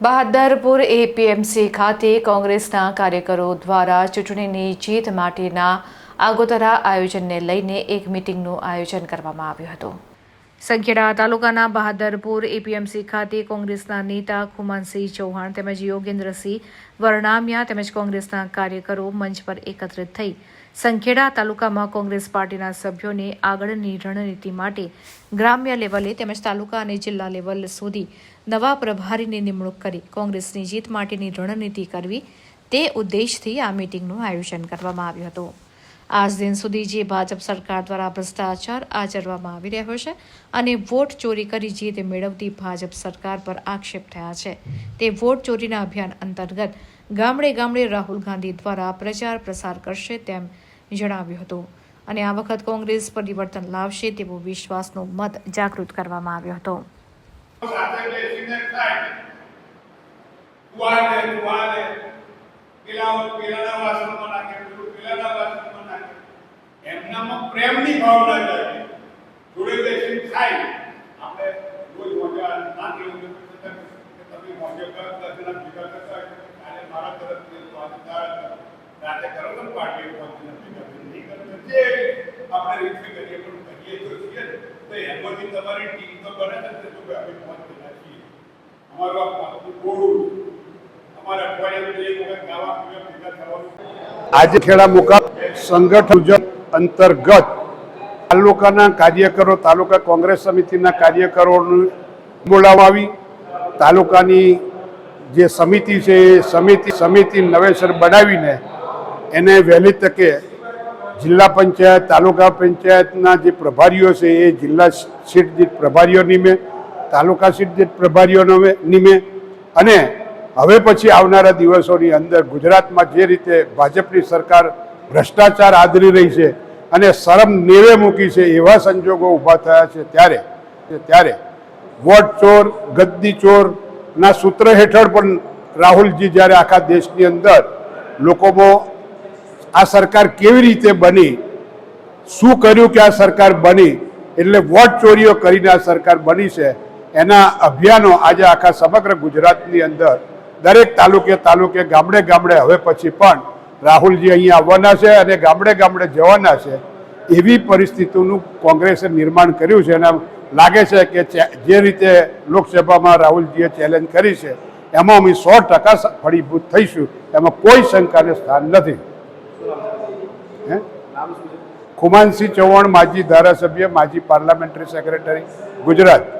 બહાદરપુર APMC ખાતે કોંગ્રેસના કાર્યકરો દ્વારા ચૂંટણીની જીત માટેના આગોતરા આયોજનને લઈને એક મિટિંગનું આયોજન કરવામાં આવ્યું હતું. સંખેડા તાલુકાના બહાદરપુર એપીએમસી ખાતે કોંગ્રેસના નેતા ખુમાનસિંહ ચૌહાણ તેમજ યોગેન્દ્રસિંહ વરણામિયા તેમજ કોંગ્રેસના કાર્યકરો મંચ પર એકત્રિત થઈ સંખેડા તાલુકામાં કોંગ્રેસ પાર્ટીના સભ્યોને આગળની રણનીતિ માટે ગ્રામ્ય લેવલે તેમજ તાલુકા અને જિલ્લા લેવલ સુધી નવા પ્રભારીની નિમણૂક કરી કોંગ્રેસની જીત માટેની રણનીતિ કરવી તે ઉદ્દેશથી આ મિટિંગનું આયોજન કરવામાં આવ્યું હતું. આજ દિન સુધી જે ભાજપ સરકાર દ્વારા ભ્રષ્ટાચાર આચરવામાં આવી રહ્યો છે અને વોટ ચોરી કરી જીત મેળવતી ભાજપ સરકાર પર આક્ષેપ થયા છે. તે વોટ ચોરીના અભિયાન અંતર્ગત ગામડે ગામડે રાહુલ ગાંધી દ્વારા પ્રચાર પ્રસાર કરશે તેમ જણાવ્યું હતું. અને આ વખત કોંગ્રેસ પરિવર્તન લાવશે તેવો વિશ્વાસનો મત જાગૃત કરવામાં આવ્યો હતો. તું તું પેલા નાખે એમનામાં પ્રેમની ભાવના જાય જોડે બેસીને ખાય આપણે રોજ મજા ના કેવું કે તમે મજા કરતા તેના ભેગા કરતા અને મારા તરફથી તો આજે તારા તરફ રાતે કરો ને પાર્ટી પહોંચી નથી કરતી નહીં કરતી જે આપણે રીતે કરીએ પણ કરીએ તો છીએ ને. તો એમાંથી તમારી ટીમ તો બને ને તો જો અમે પહોંચેલા છીએ અમારું આ પાકું ગોળું અમારે અઠવાડિયામાં એક વખત ગાવા પીવા ભેગા થવાનું આજે ખેડા મુકામ સંગઠન ઉજવ અંતર્ગત તાલુકાના કાર્યકરો, તાલુકા કોંગ્રેસ સમિતિના કાર્યકરોને બોલાવાવી તાલુકાની જે સમિતિ છે, એ સમિતિ સમિતિ નવેસર બનાવીને એને વહેલી તકે જિલ્લા પંચાયત, તાલુકા પંચાયતના જે પ્રભારીઓ છે, એ જિલ્લા સીટ દીઠ પ્રભારીઓ નિમે, તાલુકા સીટ દીઠ પ્રભારીઓ નિમે અને હવે પછી આવનારા દિવસોની અંદર ગુજરાતમાં જે રીતે ભાજપની સરકાર ભ્રષ્ટાચાર આદરી રહી છે અને શરમ નેવે મૂકી છે એવા સંજોગો ઊભા થયા છે ત્યારે. ત્યારે વોટ ચોર, ગદ્દી ચોરના સૂત્ર હેઠળ પણ રાહુલજી જ્યારે આખા દેશની અંદર લોકોમાં આ સરકાર કેવી રીતે બની, શું કર્યું કે આ સરકાર બની, એટલે વોટ ચોરીઓ કરીને આ સરકાર બની છે, એના અભિયાનો આજે આખા સમગ્ર ગુજરાતની અંદર દરેક તાલુકે તાલુકે ગામડે ગામડે, હવે પછી પણ રાહુલજી અહીંયા આવવાના છે અને ગામડે ગામડે જવાના છે. એવી પરિસ્થિતિનું કોંગ્રેસે નિર્માણ કર્યું છે અને લાગે છે કે જે રીતે લોકસભામાં રાહુલજીએ ચેલેન્જ કરી છે, એમાં અમે સો ટકા ફળીભૂત થઈશું. એમાં કોઈ શંકાને સ્થાન નથી. હે? ખુમાનસિંહ ચૌહાણ માજી ધારાસભ્ય, માજી પાર્લામેન્ટરી સેક્રેટરી, ગુજરાત.